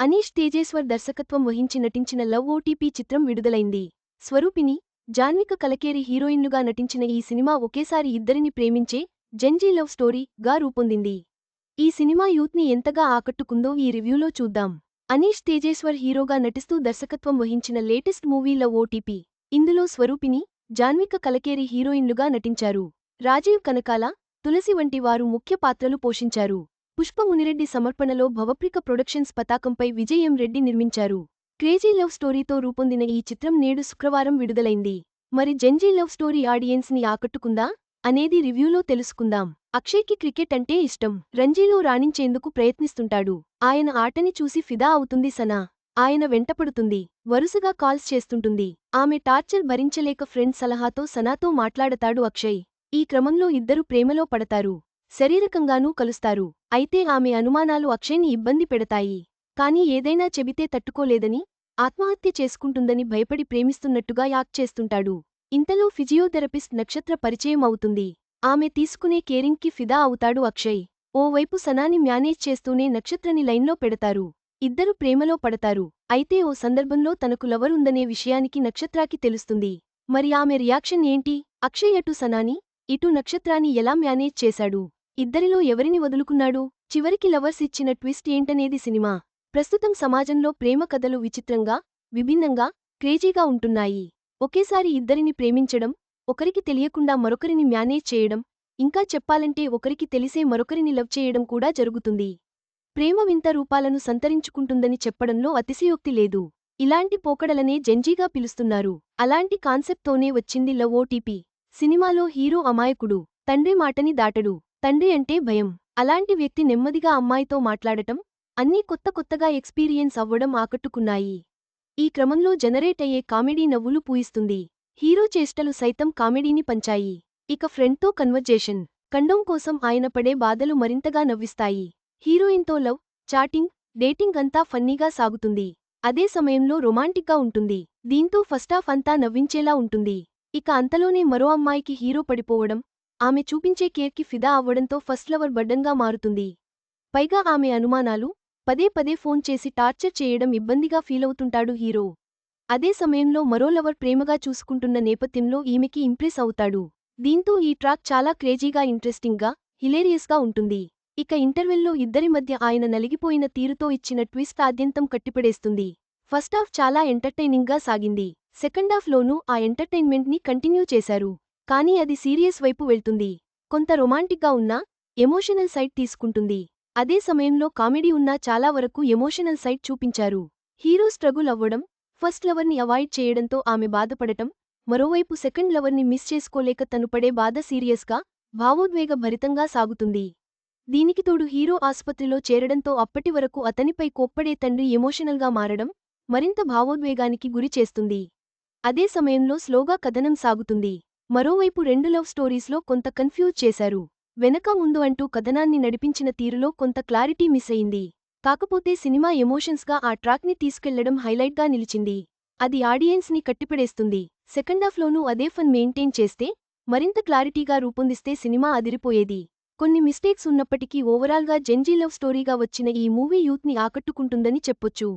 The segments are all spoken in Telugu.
అనీష్ తేజేశ్వర్ దర్శకత్వం వహించి నటించిన లవ్ ఓటీపీ చిత్రం విడుదలైంది. స్వరూపిని జాన్విక కలకేరి హీరోయిన్లుగా నటించిన ఈ సినిమా ఒకేసారి ఇద్దరిని ప్రేమించే జంజీ లవ్ స్టోరీ గా రూపొందింది. ఈ సినిమా యూత్ని ఎంతగా ఆకట్టుకుందో ఈ రివ్యూలో చూద్దాం. అనీష్ తేజేశ్వర్ హీరోగా నటిస్తూ దర్శకత్వం వహించిన లేటెస్ట్ మూవీ లవ్ ఓటీపీ. ఇందులో స్వరూపిని జాన్విక కలకేరి హీరోయిన్లుగా నటించారు. రాజీవ్ కనకాల తులసి వంటి వారు ముఖ్య పాత్రలు పోషించారు. పుష్ప మునిరెడ్డి సమర్పణలో భవప్రిక ప్రొడక్షన్స్ పతాకంపై విజయం రెడ్డి నిర్మించారు. క్రేజీ లవ్ స్టోరీతో రూపొందిన ఈ చిత్రం నేడు శుక్రవారం విడుదలైంది. మరి జంజీ లవ్ స్టోరీ ఆడియన్స్ని ఆకట్టుకుందా? అనేది రివ్యూలో తెలుసుకుందాం. అక్షయ్కి క్రికెట్ అంటే ఇష్టం. రంజీలో రాణించేందుకు ప్రయత్నిస్తుంటాడు. ఆయన ఆటని చూసి ఫిదా అవుతుంది సనా. ఆయన వెంటపడుతుంది. వరుసగా కాల్స్ చేస్తుంటుంది. ఆమె టార్చర్ భరించలేక ఫ్రెండ్ సలహాతో సనాతో మాట్లాడతాడు అక్షయ్. ఈ క్రమంలో ఇద్దరు ప్రేమలో పడతారు. శరీరకంగానూ కలుస్తారు. అయితే ఆమె అనుమానాలు అక్షయ్ని ఇబ్బంది పెడతాయి. కాని ఏదైనా చెబితే తట్టుకోలేదని ఆత్మహత్య చేసుకుంటుందని భయపడి ప్రేమిస్తున్నట్టుగా యాక్ట్ చేస్తుంటాడు. ఇంతలో ఫిజియోథెరపిస్ట్ నక్షత్ర పరిచయం అవుతుంది. ఆమె తీసుకునే కేరింగ్కి ఫిదా అవుతాడు అక్షయ్. ఓవైపు సనాని మ్యానేజ్ చేస్తూనే నక్షత్రని లైన్లో పెడతారు. ఇద్దరు ప్రేమలో పడతారు. అయితే ఓ సందర్భంలో తనకు లవరుందనే విషయానికి నక్షత్రాకి తెలుస్తుంది. మరి ఆమె రియాక్షన్ ఏంటి? అక్షయ్ అటు సనాని ఇటు నక్షత్రాన్ని ఎలా మ్యానేజ్ చేశాడు? ఇద్దరిలో ఎవరిని వదులుకున్నాడు? చివరికి లవర్స్ ఇచ్చిన ట్విస్ట్ ఏంటనేది సినిమా. ప్రస్తుతం సమాజంలో ప్రేమ కథలు విచిత్రంగా విభిన్నంగా క్రేజీగా ఉంటున్నాయి. ఒకేసారి ఇద్దరిని ప్రేమించడం ఒకరికి తెలియకుండా మరొకరిని మ్యానేజ్ చేయడం ఇంకా చెప్పాలంటే ఒకరికి తెలిసే మరొకరిని లవ్ చేయడం కూడా జరుగుతుంది. ప్రేమ వింత రూపాలను సంతరించుకుంటుందని చెప్పడంలో అతిశయోక్తి లేదు. ఇలాంటి పోకడలనే జంజీగా పిలుస్తున్నారు. అలాంటి కాన్సెప్ట్తోనే వచ్చింది లవ్ ఓటీపీ సినిమాలో హీరో అమాయకుడు తండ్రి మాటని దాటడు. తండ్రి అంటే భయం. అలాంటి వ్యక్తి నెమ్మదిగా అమ్మాయితో మాట్లాడటం అన్నీ కొత్త కొత్తగా ఎక్స్పీరియన్స్ అవ్వడం ఆకట్టుకున్నాయి. ఈ క్రమంలో జనరేట్ అయ్యే కామెడీ నవ్వులు పూయిస్తుంది. హీరో చేష్టలు సైతం కామెడీని పంచాయి. ఇక ఫ్రెండ్తో కన్వర్జేషన్. కండం కోసం ఆయన పడే బాధలు మరింతగా నవ్విస్తాయి. హీరోయిన్తో లవ్ చాటింగ్ డేటింగ్ అంతా ఫన్నీగా సాగుతుంది. అదే సమయంలో రొమాంటిక్గా ఉంటుంది. దీంతో ఫస్టాఫ్ అంతా నవ్వించేలా ఉంటుంది. ఇక అంతలోనే మరో అమ్మాయికి హీరో పడిపోవడం ఆమె చూపించే కేర్కి ఫిదా అవ్వడంతో ఫస్ట్ లవర్ బడ్డంగా మారుతుంది. పైగా ఆమె అనుమానాలు పదే పదే ఫోన్ చేసి టార్చర్ చేయడం ఇబ్బందిగా ఫీలవుతుంటాడు హీరో. అదే సమయంలో మరో లవర్ ప్రేమగా చూసుకుంటున్న నేపథ్యంలో ఈమెకి ఇంప్రెస్ అవుతాడు. దీంతో ఈ ట్రాక్ చాలా క్రేజీగా ఇంట్రెస్టింగ్గా హిలేరియస్గా ఉంటుంది. ఇక ఇంటర్వెల్లో ఇద్దరి మధ్య ఆయన నలిగిపోయిన తీరుతో ఇచ్చిన ట్విస్ట్ ఆద్యంతం కట్టిపడేస్తుంది. ఫస్టాఫ్ చాలా ఎంటర్టైనింగ్గా సాగింది. సెకండాఫ్లోనూ ఆ ఎంటర్టైన్మెంట్ని కంటిన్యూ చేశారు. కానీ అది సీరియస్ వైపు వెళ్తుంది. కొంత రొమాంటిక్గా ఉన్నా ఎమోషనల్ సైడ్ తీసుకుంటుంది. అదే సమయంలో కామెడీ ఉన్నా చాలా వరకు ఎమోషనల్ సైడ్ చూపించారు. హీరో స్ట్రగుల్ అవ్వడం ఫస్ట్ లవర్ని అవాయిడ్ చేయడంతో ఆమె బాధపడటం మరోవైపు సెకండ్ లవర్ని మిస్ చేసుకోలేక తను పడే బాధ సీరియస్గా భావోద్వేగ భరితంగా సాగుతుంది. దీనికి తోడు హీరో ఆసుపత్రిలో చేరడంతో అప్పటి వరకు అతనిపై కోప్పడే తండ్రి ఎమోషనల్గా మారడం మరింత భావోద్వేగానికి గురి చేస్తుంది. అదే సమయంలో స్లోగా కథనం సాగుతుంది. మరోవైపు రెండు లవ్ స్టోరీస్లో కొంత కన్ఫ్యూజ్ చేశారు. వెనక ముందు అంటూ కథనాన్ని నడిపించిన తీరులో కొంత క్లారిటీ మిస్ అయింది. కాకపోతే సినిమా ఎమోషన్స్గా ఆ ట్రాక్ని తీసుకెళ్ళడం హైలైట్గా నిలిచింది. అది ఆడియన్స్ని కట్టిపడేస్తుంది. సెకండాఫ్లోనూ అదే ఫన్ మెయింటైన్ చేస్తే మరింత క్లారిటీగా రూపొందిస్తే సినిమా అదిరిపోయేది. కొన్ని మిస్టేక్స్ ఉన్నప్పటికీ ఓవరాల్గా జెంజీ లవ్ స్టోరీగా వచ్చిన ఈ మూవీ యూత్ని ఆకట్టుకుంటుందని చెప్పొచ్చు.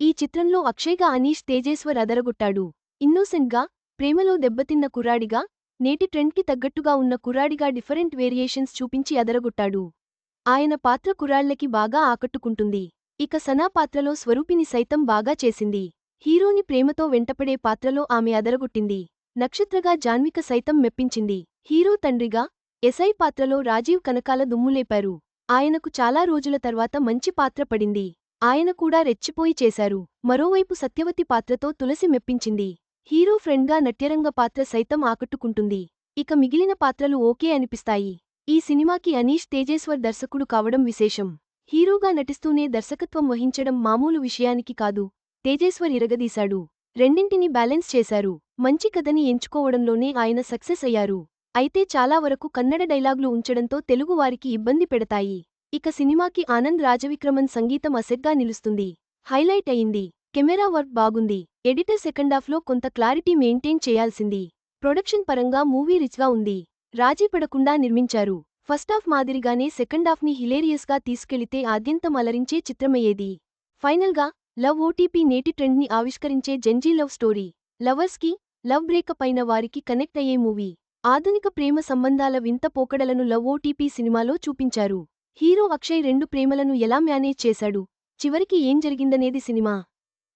ఈ చిత్రంలో అక్షయ్గా అనీష్ తేజేశ్వర్ అదరగొట్టాడు. ఇన్నోసెంట్గా ప్రేమలో దెబ్బతిన్న కుర్రాడిగా నేటి ట్రెండ్కి తగ్గట్టుగా ఉన్న కుర్రాడిగా డిఫరెంట్ వేరియేషన్స్ చూపించి అదరగొట్టాడు ఆయన పాత్ర కుర్రాళ్ళకి బాగా ఆకట్టుకుంటుంది. ఇక సనా పాత్రలో స్వరూపిని సైతం బాగా చేసింది. హీరోని ప్రేమతో వెంటపడే పాత్రలో ఆమె అదరగొట్టింది. నక్షత్రగా జాన్విక సైతం మెప్పించింది. హీరో తండ్రిగా ఎస్ఐ పాత్రలో రాజీవ్ కనకాల దుమ్ములేపారు. ఆయనకు చాలా రోజుల తర్వాత మంచి పాత్ర పడింది. ఆయన కూడా రెచ్చిపోయి చేశారు. మరోవైపు సత్యవతి పాత్రతో తులసి మెప్పించింది. హీరో ఫ్రెండ్గా నట్యరంగ పాత్ర సైతం ఆకట్టుకుంటుంది. ఇక మిగిలిన పాత్రలు ఓకే అనిపిస్తాయి. ఈ సినిమాకి అనీష్ తేజేశ్వర్ దర్శకుడు కావడం విశేషం. హీరోగా నటిస్తూనే దర్శకత్వం వహించడం మామూలు విషయానికి కాదు. తేజేశ్వర్ ఇరగదీశాడు. రెండింటిని బ్యాలెన్స్ చేశారు. మంచి కథని ఎంచుకోవడంలోనే ఆయన సక్సెస్ అయ్యారు. అయితే చాలా వరకు కన్నడ డైలాగులు ఉంచడంతో తెలుగు వారికి ఇబ్బంది పెడతాయి. ఇక సినిమాకి ఆనంద్ రాజవిక్రమన్ సంగీతం అసెగ్గా నిలుస్తుంది. హైలైట్ అయింది. కెమెరా వర్క్ బాగుంది. ఎడిటర్ సెకండాఫ్లో కొంత క్లారిటీ మెయింటైన్ చేయాల్సింది. ప్రొడక్షన్ పరంగా మూవీ రిచ్గా ఉంది. రాజీ పడకుండా నిర్మించారు. ఫస్టాఫ్ మాదిరిగానే సెకండాఫ్ని హిలేరియస్గా తీసుకెళితే ఆద్యంతం అలరించే చిత్రమయ్యేది. ఫైనల్గా లవ్ ఓటీపీ నేటి ట్రెండ్ని ఆవిష్కరించే జెంజీ లవ్ స్టోరీ. లవర్స్కి లవ్ బ్రేకప్ అయిన వారికి కనెక్ట్ అయ్యే మూవీ. ఆధునిక ప్రేమ సంబంధాల వింత పోకడలను లవ్ ఓటీపీ సినిమాలో చూపించారు. హీరో అక్షయ్ రెండు ప్రేమలను ఎలా మేనేజ్ చేశాడు? చివరికి ఏం జరిగిందనేది సినిమా.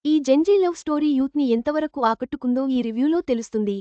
ఈ జెంజీ లవ్ స్టోరీ యూత్ని ఎంతవరకు ఆకట్టుకుందో ఈ రివ్యూలో తెలుస్తుంది.